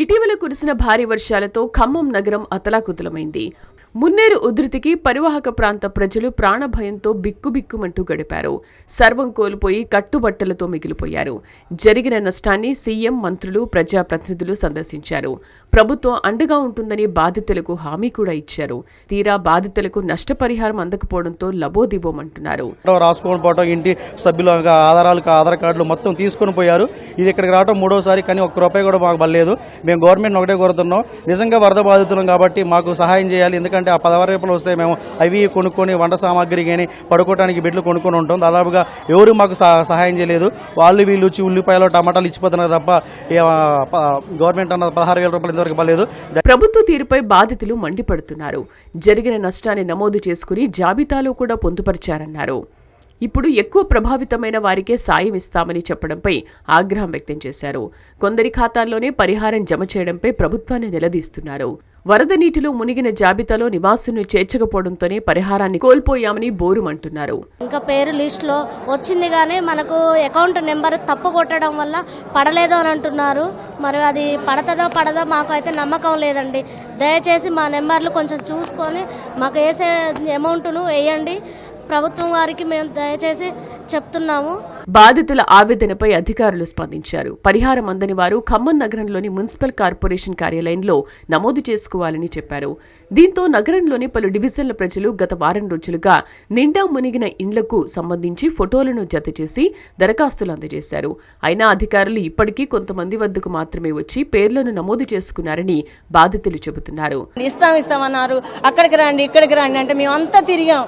ఇటీవల కురిసిన భారీ వర్షాలతో ఖమ్మం నగరం అతలాకుతలమైంది. మున్నేరు ఉధృతికి పరివాహక ప్రాంత ప్రజలు ప్రాణభయంతో బిక్కుబిక్కుమంటూ గడిపారు. సర్వం కోల్పోయి కట్టుబట్టలతో మిగిలిపోయారు. జరిగిన నష్టాన్ని సీఎం మంత్రులు ప్రజాప్రతినిధులు సందర్శించారు. ప్రభుత్వం అండగా ఉంటుందని బాధితులకు హామీ కూడా ఇచ్చారు. తీరా బాధితులకు నష్టపరిహారం అందకపోవడంతో లబోదిబోమంటున్నారు. ఇంటి సభ్యుల ఆధారాలు ఆధార్ కార్డులు మొత్తం తీసుకొని పోయారు. ఇది ఇక్కడికి రావడం మూడోసారి కానీ ఒక్క రూపాయి కూడా మాకు పడలేదు మేము గవర్నమెంట్ ఒకటే కోరుతున్నాం. నిజంగా వరద బాధితులం కాబట్టి మాకు సహాయం చేయాలి. ఎందుకంటే ఆ పదహారు రేపులు వస్తే మేము అవి కొనుక్కొని వంట సామాగ్రి కానీ పడుకోవడానికి బిడ్డలు కొనుక్కొని ఉంటాం. దాదాపుగా ఎవరు మాకు సహ- సహాయం చేయలేదు. వాళ్ళు వీళ్ళు వచ్చి ఉల్లిపాయలు టమాటాలు ఇచ్చిపోతున్నారు తప్ప ప- గవర్నమెంట్ అన్న పదహారు వేల రూపాయలు ఇంతవరకు పర్లేదు ప్రభుత్వ తీరుపై బాధితులు మండిపడుతున్నారు. జరిగిన నష్టాన్ని నమోదు చేసుకుని జాబితాలో కూడా పొందుపరిచారన్నారు. ఇప్పుడు ఎక్కువ ప్రభావితమైన వారికే సాయం ఇస్తామని చెప్పడంపై ఆగ్రహం వ్యక్తం చేశారు. కొందరి ఖాతాల్లోనే పరిహారం జమ చేయడంపై ప్రభుత్వాన్ని నిలదీస్తున్నారు. వరద నీటిలో మునిగిన జాబితాలో నివాసును చేర్చకపోవడంతోనే పరిహారాన్ని కోల్పోయామని బోరుమంటున్నారు. ఇంకా పేరు లిస్ట్లో వచ్చింది కానీ మనకు అకౌంట్ నెంబర్ తప్పు కొట్టడం వల్ల పడలేదు అని అంటున్నారు. మరి అది పడతదో పడదో మాకు అయితే నమ్మకం లేదండి. దయచేసి మా నెంబర్లు కొంచెం చూసుకొని మాకు వేసే అమౌంట్ను వేయండి. ప్రభుత్వం వారికి మేము దయచేసి చెప్తున్నాము. బాధితుల ఆవేదనపై అధికారులు స్పందించారు. పరిహారం అందని వారు ఖమ్మం నగరంలోని మున్సిపల్ కార్పొరేషన్ కార్యాలయంలో నమోదు చేసుకోవాలని చెప్పారు. దీంతో నగరంలోని పలు డివిజన్ల ప్రజలు గత వారం రోజులుగా నిండా మునిగిన ఇండ్లకు సంబంధించి ఫోటోలను జతచేసి దరఖాస్తులు అందజేశారు. అయినా అధికారులు ఇప్పటికీ కొంతమంది వద్దకు మాత్రమే వచ్చి పేర్లను నమోదు చేసుకున్నారని బాధితులు చెబుతున్నారు. ఇస్తాం ఇస్తామన్నారు అక్కడికి రండి ఇక్కడికి రండి అంటే మేము అంతా తిరిగాం.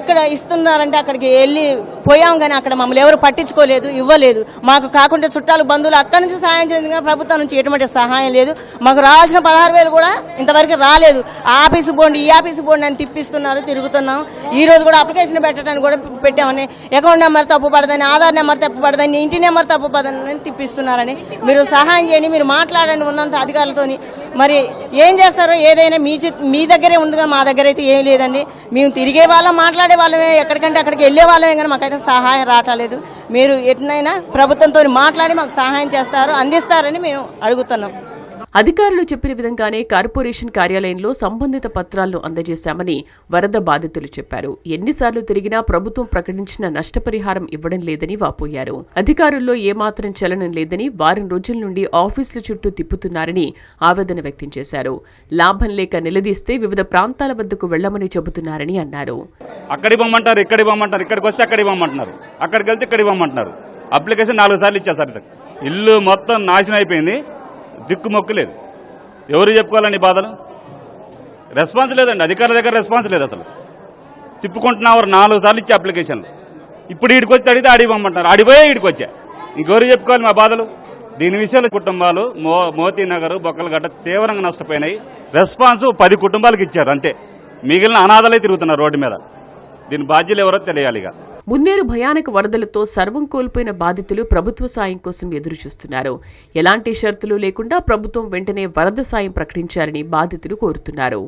ఎక్కడ ఇస్తున్నారంటే అక్కడికి వెళ్ళి పోయాం కానీ అక్కడ మమ్మల్ని ఎవరు పట్టించుకోలేదు ఇవ్వలేదు. మాకు కాకుండా చుట్టాలు బంధువులు అక్కడి నుంచి సహాయం చేసింది కానీ ప్రభుత్వం నుంచి ఎటువంటి సహాయం లేదు. మాకు రావాల్సిన పదహారు వేలు కూడా ఇంతవరకు రాలేదు. ఆ ఆఫీసు పోండి ఈ ఆఫీసు పోండి అని తిప్పిస్తున్నారు తిరుగుతున్నాం. ఈ రోజు కూడా అప్లికేషన్ పెట్టడానికి కూడా పెట్టామని అకౌంట్ నెంబర్ తప్పు పడదని ఆధార్ నెంబర్ తప్పు పడదని ఇంటి నెంబర్ తప్పు పడదని తిప్పిస్తున్నారని మీరు సహాయం చేయండి మీరు మాట్లాడండి ఉన్నంత అధికారులతోని. మరి ఏం చేస్తారో ఏదైనా మీ మీ దగ్గరే ఉందిగా మా దగ్గర అయితే ఏం లేదండి. మేము తిరిగే వాళ్ళం మాట్లాడే వాళ్ళమే ఎక్కడికంటే అక్కడికి వెళ్ళే వాళ్ళమే కానీ మాకైతే సహాయం రావట్లేదు. మీరు ఎట్లయినా ప్రభుత్వంతో మాట్లాడి మాకు సహాయం చేస్తారు అందిస్తారని మేము అడుగుతున్నాం. అధికారులు చెప్పిన విధంగానే కార్పొరేషన్ కార్యాలయంలో సంబంధిత పత్రాలను అందజేశామని వరద బాధితులు చెప్పారు. ఎన్నిసార్లు తిరిగినా ప్రభుత్వం ప్రకటించిన నష్టపరిహారం ఇవ్వడం లేదని వాపోయారు. అధికారుల్లో ఏమాత్రం చలనం లేదని వారం రోజుల నుండి ఆఫీసుల చుట్టూ తిప్పుతున్నారని ఆవేదన వ్యక్తం చేశారు. లాభం లేక నిలదీస్తే వివిధ ప్రాంతాల వద్దకు వెళ్ళమని చెబుతున్నారని అన్నారు. అక్కడికి పొమ్మంటారు ఇక్కడికి పొమ్మంటారు ఇక్కడికి వస్తే అక్కడికి పొమ్మంటున్నారు అక్కడికి వెళ్తే ఇక్కడికి పొమ్మంటున్నారు అప్లికేషన్ నాలుగు సార్లు ఇచ్చేసారు ఇల్లు మొత్తం నాశనం అయిపోయింది దిక్కు మొక్కలేదు ఎవరు చెప్పుకోవాలండి బాధలు? రెస్పాన్స్ లేదండి అధికారుల దగ్గర రెస్పాన్స్ లేదు అసలు. తిప్పుకుంటున్నావారు నాలుగు సార్లు ఇచ్చే అప్లికేషన్లు ఇప్పుడు ఇడికి వచ్చి అడిగితే అడిగి పొమ్మంటారు అడిపోయే ఇడికి వచ్చా. ఇంకెవరు చెప్పుకోవాలి మా బాధలు? దీని విషయంలో కుటుంబాలు మో మోతీనగర్ బొక్కలగడ్డ తీవ్రంగా నష్టపోయినాయి. రెస్పాన్స్ పది కుటుంబాలకు ఇచ్చారు అంతే. మిగిలిన అనాథలే తిరుగుతున్నారు రోడ్డు మీద. దీని బాధ్యులు ఎవరో తెలియాలి మున్నేరు భయానక వరదలతో సర్వం కోల్పోయిన బాధితులు ప్రభుత్వ సాయం కోసం ఎదురు చూస్తున్నారు ఎలాంటి షరతులు లేకుండా ప్రభుత్వం వెంటనే వరద సాయం ప్రకటించాలని బాధితులు కోరుతున్నారు.